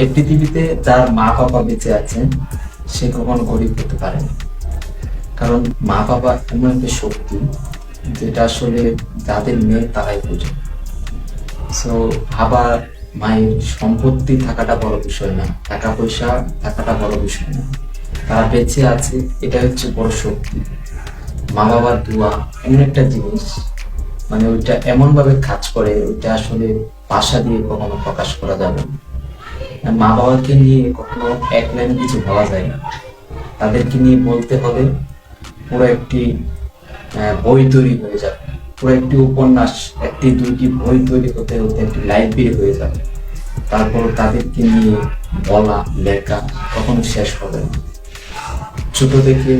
এই পৃথিবীতে যার মা বাবা বেঁচে আছেন, সে কখনো গরিব হতে পারে কারণ মা বাবা এমন একটা শক্তি যেটা আসলে যাদের মেয়ে তারাই বোঝে। সো আবার মায়ের সম্পত্তি থাকাটা বড় বিষয় না, টাকা পয়সা থাকাটা বড় বিষয় না। তারা বেঁচে আছে এটা হচ্ছে বড় শক্তি। মা বাবার দোয়া এমন একটা জিনিস মানে ওইটা এমন ভাবে কাজ করে, ওইটা আসলে ভাষা দিয়ে কখনো প্রকাশ করা যাবে না। মা বাবাকে নিয়ে কখনো এক লাইন কিছু বলা যায় না। তাদেরকে নিয়ে বলতে হবে, পুরো একটি বই তৈরি হয়ে যাবে। পুরো একটি উপন্যাস, একটি, দুইটি বই তৈরি হতে হতে একটি লাইব্রেরি হয়ে যাবে। তারপর তাদেরকে নিয়ে বলা, লেখা কখনো শেষ হবে না। ছোট থেকে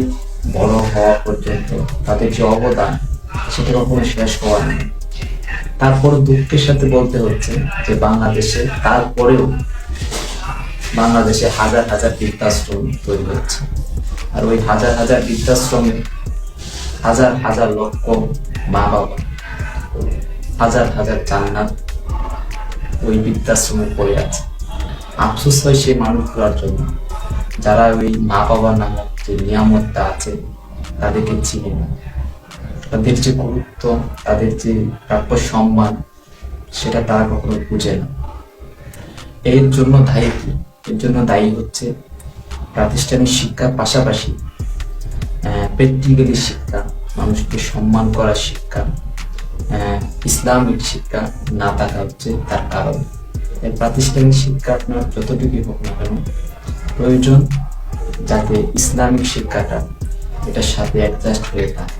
বড় হওয়া পর্যন্ত তাদের যে অবদান, সেটা কখনো শেষ হওয়ার নেই। তারপর দুঃখের সাথে বলতে হচ্ছে যে বাংলাদেশে তারপরেও বাংলাদেশে হাজার হাজার বৃদ্ধাশ্রম তৈরি হচ্ছে। আর ওই হাজার হাজার বৃদ্ধাশ্রমে হাজার হাজার লক্ষ মা বাবা হাজার হাজার জান্নাত ওই বৃদ্ধাশ্রমে পড়ে আছে। আফসোস হয় সেই মানুষগুলোর জন্য। যারা ওই মা বাবা নামক যে নিয়ামতটা আছে, তাদেরকে চিনে না। তাদের যে গুরুত্ব, তাদের যে প্রাপ্য সম্মান, সেটা তারা কখনো বুঝে না। এর জন্য দায়ী এর জন্য দায়ী হচ্ছে প্রাতিষ্ঠানিক শিক্ষার পাশাপাশি প্র্যাকটিক্যালি শিক্ষা, মানুষকে সম্মান করার শিক্ষা ইসলামিক শিক্ষা না থাকা হচ্ছে তার কারণ। প্রাতিষ্ঠানিক শিক্ষা আপনার যতটুকুই হোক না কেন প্রয়োজন যাতে ইসলামিক শিক্ষাটা এটার সাথে অ্যাডজাস্ট হয়ে থাকে।